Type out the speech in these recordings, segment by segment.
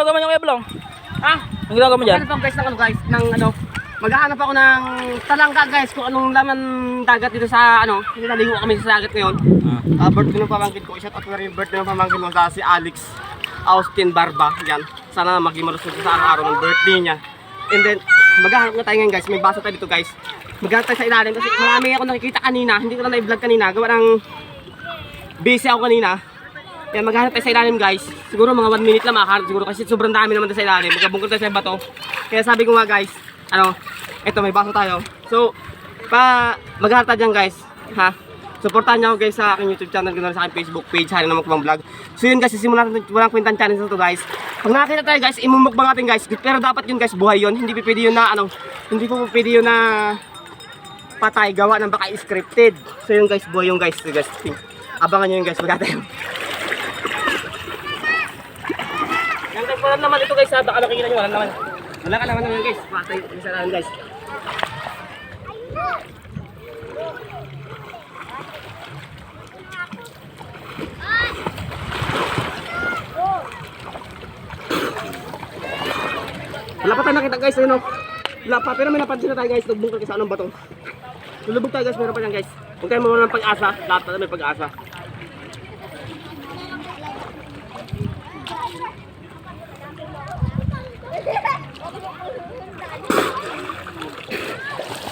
ginagawa niyo kaya Blong? Ha? Ang ginagawa mo dyan? Ano guys ng ano guys, ng ano, maghahanap ako ng talangka guys kung anong laman dagat dito sa ano, naligo kami sa dagat ngayon. Ah. Uh, birthday ng pamangkin ko, shout out ko rin yung birthday ng pamangkin ko sa si Alex Austin Barba. Yan, sana maging malusog sa araw-araw ng birthday niya. And then, maghahanap na tayo ngayon guys, may baso tayo dito guys. Maghahanap tayo sa ilalim kasi marami ako nakikita kanina, hindi ko na na-vlog kanina, gawa ng busy ako kanina. Yan, maghanap tayo sa ilalim guys. Siguro mga 1 minute lang makahanap siguro kasi sobrang dami naman tayo sa ilalim. Magkabungkol tayo sa bato. Kaya sabi ko nga guys, ano, eto may baso tayo. So, pa maghanap tayo dyan guys. Ha? Supportahan niyo ako guys sa aking YouTube channel, ganoon sa aking Facebook page, Hari naman kumang vlog. So yun guys, simulan natin walang kwentang challenge na to guys. Pag nakakita tayo guys, imumukbang natin guys. Pero dapat yun guys, buhay yun. Hindi pwede yun na ano, hindi po pwede yun na patay gawa ng baka scripted. So yun guys, buhay yung guys. So, guys, abangan nyo yun guys, magkata yun. Yan guys, wala naman ito guys ha, baka makikita nyo, wala naman. Wala ka naman naman guys, patay, isa lang guys. Wala pa tayo nakita guys, ayun o. Wala pa, pero may napansin na tayo guys, nagbungkal kasi anong bato. Lulubog tayo guys, meron pa yan guys. Huwag tayo mawala ng pag-asa, lahat na may pag-asa.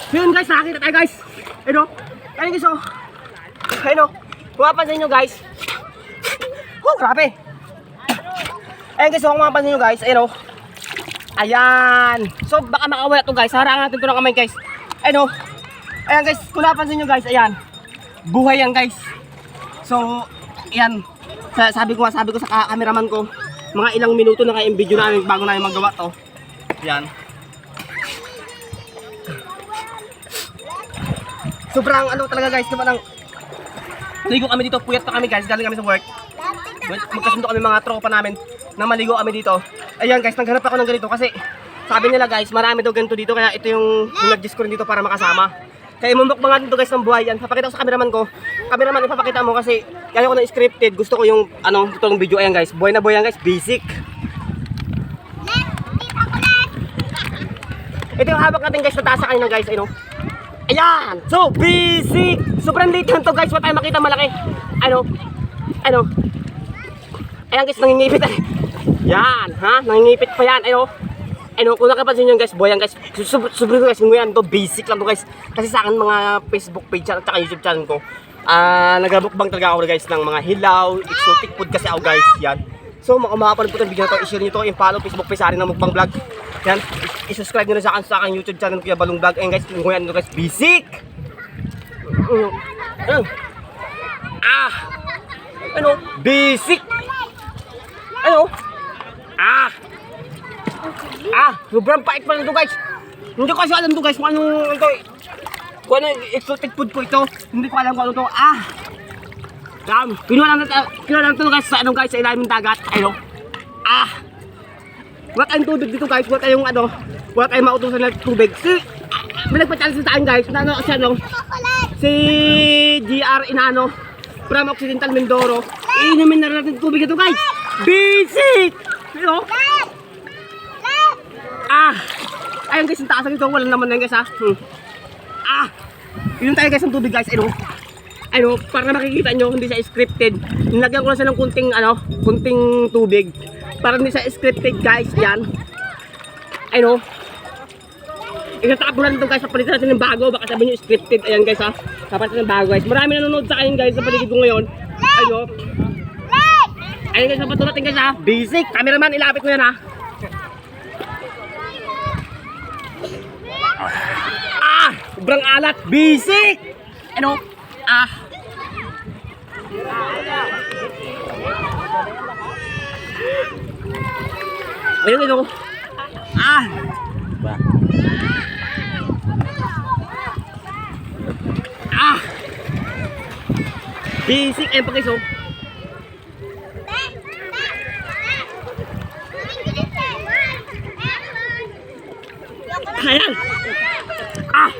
Yun guys, nakakita tayo guys. Ayun o. Ayun guys o. Ayun o. Kung mapansin nyo guys. Oh, grabe. Ayun guys, o, kung mapansin nyo guys. Ayun o. Ayan. So, baka makawala to guys. Harangan natin to ng kamay guys. Ayun o. Ayan guys, kung napansin nyo guys, ayan. Buhay yan guys. So, ayan. Sa, sabi ko nga, sabi ko sa cameraman ko, mga ilang minuto na kayo yung video namin bago namin magawa to. Ayan. Sobrang ano talaga guys, diba nang Ligo kami dito, puyat pa kami guys, galing kami sa work. Magkasundo kami mga tropa namin na maligo kami dito. Ayan guys, naghanap ako ng ganito kasi sabi nila guys, marami daw ganito dito kaya ito yung nag ko rin dito para makasama. Kaya mumukbang natin to guys ng buhay yan. Papakita ko sa cameraman ko. Cameraman, ipapakita mo kasi kaya ko na scripted. Gusto ko yung ano, itong video. Ayan guys, buhay na buhay yan guys, basic. Ito yung hawak natin guys sa taas sa kanina guys, ayun oh. Ayan! So, basic! Sobrang late lang to guys, wala tayo makita malaki. Ano? Ano? Ayan guys, nangingipit. Yan, ha? Nangingipit pa yan, ano? Ano, kung nakapansin nyo guys, boy, yan guys, sobrang sobrang guys, ngayon to, basic lang to guys. Kasi sa akin mga Facebook page at saka YouTube channel ko, ah, nagabukbang talaga ako guys ng mga hilaw, exotic food kasi ako guys, yan. So, mga makapanood po itong video na to, i-share nyo to, i-follow Facebook page sa akin ng mukbang vlog. Yan, i-subscribe nyo rin sa akin sa aking YouTube channel, Kuya Balong Vlog. Ayan guys, yan to guys, basic! Mm. Ano? Ah! Ano? Basic! Ano? Ah! Ah! Sobrang pait pa nito guys! Hindi ko kasi alam to guys kung ano ito. Kung ano exotic food ko ito. Hindi ko alam kung ano to. Ah! Dam! Kinuha lang kinuha lang ito guys sa ano guys sa ilalim ng dagat. Ano? Ah! Wala tayong tubig dito guys. Wala tayong ano. Wala tayong mautusan ng tubig. Si, may nagpa-challenge sa akin guys. Na ano kasi ano. Si GR Inano. From Occidental Mindoro. Iinumin na natin tubig ito guys. Basic! Ano? Ah! Ayun guys, yung taas nito. Wala naman na guys ha. Hmm. Ah! Yun tayo guys ng tubig guys. Ano? Ano, para makikita nyo, hindi siya scripted. Nilagyan ko lang siya ng kunting, ano, kunting tubig. Para hindi siya scripted guys. Yan. Ano? Itatapon natin ito guys, papalitan natin ng bago. Baka sabihin nyo scripted. Ayan guys ha. Papalitan ng bago guys. Marami nanonood sa akin guys sa paligid ko ngayon. Ayun. Ayun guys, napatuloy natin guys ha. Basic. Cameraman, ilapit mo yan ha. Ah! Sobrang alat. Basic! Ano? Ah! Ayun, ayun. Ah! Ba? Ah! Basic. Ayun pa guys oh. Ayan! Ah!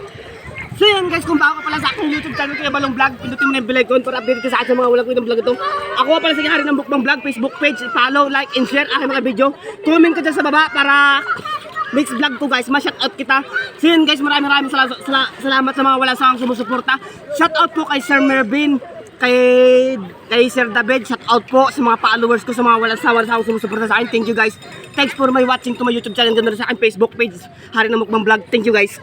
Guys, kung bago ka pala sa aking YouTube channel, Kuya Balong Vlog, pindutin mo na yung bell icon para update ka sa akin sa mga walang kwentang vlog ito. Ako pala si Hari ng Bukbang Vlog, Facebook page, follow, like, and share aking mga video. Comment ka dyan sa baba para next vlog ko guys, ma-shout out kita. So yun guys, maraming maraming sala- sala- salamat sa mga wala sawang sumusuporta. Shout out po kay Sir Mervin, kay kay Sir David, shout out po sa mga followers ko, sa mga walang sawa sa sumusuporta sa akin. Thank you guys. Thanks for my watching to my YouTube channel, ganda sa akin Facebook page, Hari ng Mukbang Vlog. Thank you guys.